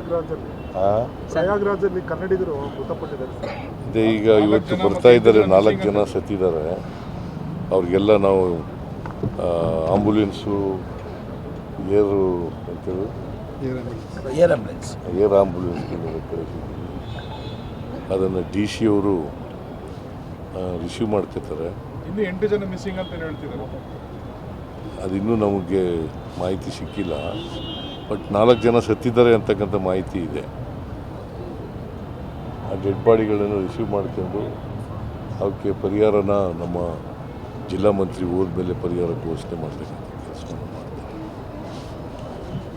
ಪ್ರಯಾಗ್ರಾಜಲ್ಲಿ. ಆ? ಪ್ರಯಾಗ್ರಾಜಲ್ಲಿ ಕನ್ನಡಿಗರು ಮೃತಪಟ್ಟಿದ್ದಾರೆ. ಈಗ ಇವತ್ತು ಬರ್ತಾ ಇದ್ದಾರೆ ನಾಲ್ಕು ಜನ ಸತ್ತಿದ್ದಾರೆ. ಅವ್ರಿಗೆಲ್ಲ ನಾವು ಆಂಬುಲೆನ್ಸು ಏರು ಅಂತೇಳಿ. Air ambulance. ಏರ್ ಆಂಬುಲೆನ್ಸ್ ಅದನ್ನು ಡಿ ಸಿ ಅವರು ರಿಸೀವ್ ಮಾಡ್ಕೋತಾರೆ. ಇನ್ನು ಎಂಟು ಜನ ಮಿಸ್ಸಿಂಗ್ ಅಂತ ಹೇಳ್ತಿದ್ದಾರೆ. ಅದಿನ್ನೂ ನಮಗೆ ಮಾಹಿತಿ ಸಿಕ್ಕಿಲ್ಲ. ಬಟ್ ನಾಲ್ಕು ಜನ ಸತ್ತಿದ್ದಾರೆ ಅಂತಕ್ಕಂಥ ಮಾಹಿತಿ ಇದೆ. ಆ ಡೆಡ್ ಬಾಡಿಗಳನ್ನು ರಿಸೀವ್ ಮಾಡ್ಕೊಂಡು ಅವಕ್ಕೆ ಪರಿಹಾರನ ನಮ್ಮ ಜಿಲ್ಲಾ ಮಂತ್ರಿ ಹೋದ್ಮೇಲೆ ಪರಿಹಾರ ಘೋಷಣೆ ಮಾಡತಕ್ಕಂಥ ಕೆಲಸವನ್ನು ಮಾಡ್ತಾರೆ.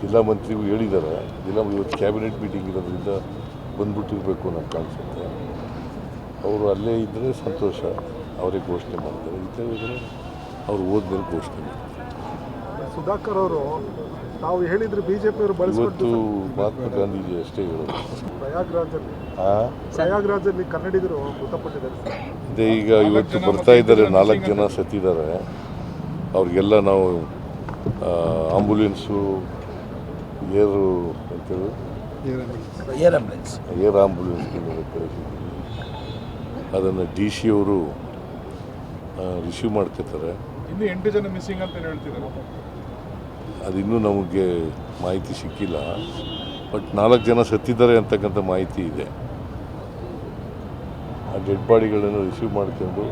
ಜಿಲ್ಲಾ ಮಂತ್ರಿಗೂ ಹೇಳಿದ್ದಾರೆ ಜಿಲ್ಲಾ ಇವತ್ತು ಕ್ಯಾಬಿನೆಟ್ ಮೀಟಿಂಗ್ ಇರೋದ್ರಿಂದ ಬಂದ್ಬಿಟ್ಟಿರಬೇಕು ಅನ್ನೋ ಕಾಣಿಸುತ್ತೆ. ಅವರು ಅಲ್ಲೇ ಇದ್ದರೆ ಸಂತೋಷ, ಅವರೇ ಘೋಷಣೆ ಮಾಡ್ತಾರೆ. ಇದ್ದರೆ ಅವರು ಅವ್ರು ಹೋದ್ಮೇಲೆ ಘೋಷಣೆ ಮಾಡ್ತಾರೆ. ಸುಧಾಕರ್ ಅವರು ತಾವು ಹೇಳಿದ್ರೆ ಬಿಜೆಪಿ ಅವರು ಬಳಸಿಕೊಟ್ಟು ಬಳಸ್ಕೊಂಡು ಮಹಾತ್ಮ ಗಾಂಧೀಜಿ ಅಷ್ಟೇ ಹೇಳೋದು. ಪ್ರಯಾಗ್ರಾಜಲ್ಲಿ ಆ? ಪ್ರಯಾಗ್ರಾಜಲ್ಲಿ ಕನ್ನಡಿಗರು ಮೃತಪಟ್ಟಿದ್ದಾರೆ ಸರ್. ಅದೇ ಈಗ ಇವತ್ತು ಬರ್ತಾ ಇದ್ದಾರೆ ನಾಲ್ಕು ಜನ ಸತ್ತಿದ್ದಾರೆ. ಅವ್ರಿಗೆಲ್ಲ ನಾವು ಆಂಬುಲೆನ್ಸು ಏರು ಅಂತೇಳಿ. Air ambulance. ಏರ್ ಆಂಬುಲೆನ್ಸ್ ಕಳಿಸಿದ್ದೀವಿ ಅದನ್ನು ಡಿ ಸಿ ಅವರು ರಿಸೀವ್ ಮಾಡ್ಕೋತಾರೆ. ಇನ್ನು ಎಂಟು ಜನ ಮಿಸ್ಸಿಂಗ್ ಅಂತ ಹೇಳ್ತಿದ್ದಾರೆ. ಅದಿನ್ನೂ ನಮಗೆ ಮಾಹಿತಿ ಸಿಕ್ಕಿಲ್ಲ. ಬಟ್ ನಾಲ್ಕು ಜನ ಸತ್ತಿದ್ದಾರೆ ಅಂತಕ್ಕಂಥ ಮಾಹಿತಿ ಇದೆ. ಆ ಡೆಡ್ ಬಾಡಿಗಳನ್ನು ರಿಸೀವ್ ಮಾಡ್ಕೊಂಡು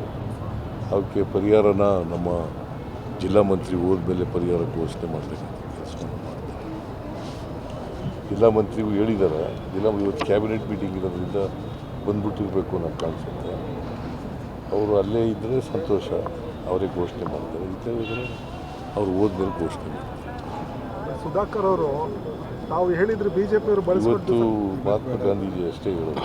ಅವಕ್ಕೆ ಪರಿಹಾರನ ನಮ್ಮ ಜಿಲ್ಲಾ ಮಂತ್ರಿ ಹೋದ್ಮೇಲೆ ಪರಿಹಾರ ಘೋಷಣೆ ಮಾಡತಕ್ಕಂಥ ಕೆಲಸವನ್ನು ಮಾಡ್ತಾರೆ ಜಿಲ್ಲಾ ಮಂತ್ರಿಗೂ ಹೇಳಿದ್ದಾರೆ ಜಿಲ್ಲಾ ಇವತ್ತು ಕ್ಯಾಬಿನೆಟ್ ಮೀಟಿಂಗ್ ಇರೋದ್ರಿಂದ ಬಂದ್ಬಿಟ್ಟಿರಬೇಕು ಅನ್ನೋ ಕಾಣಿಸುತ್ತೆ. ಅವರು ಅಲ್ಲೇ ಇದ್ದರೆ ಸಂತೋಷ, ಅವರೇ ಘೋಷಣೆ ಮಾಡ್ತಾರೆ. ಇದ್ದೇ ಇದ್ದರೆ ಹೋದ ಮೇಲೆ ಘೋಷಣೆ ಮಾಡ್ತಾರೆ. ಸುಧಾಕರ್ ಅವರು ತಾವು ಹೇಳಿದ್ರೆ ಬಿಜೆಪಿ ಅವರು ಇವತ್ತು ಬಳಸ್ಕೊಂಡು ಮಹಾತ್ಮ ಗಾಂಧೀಜಿ ಅಷ್ಟೇ ಹೇಳೋದು.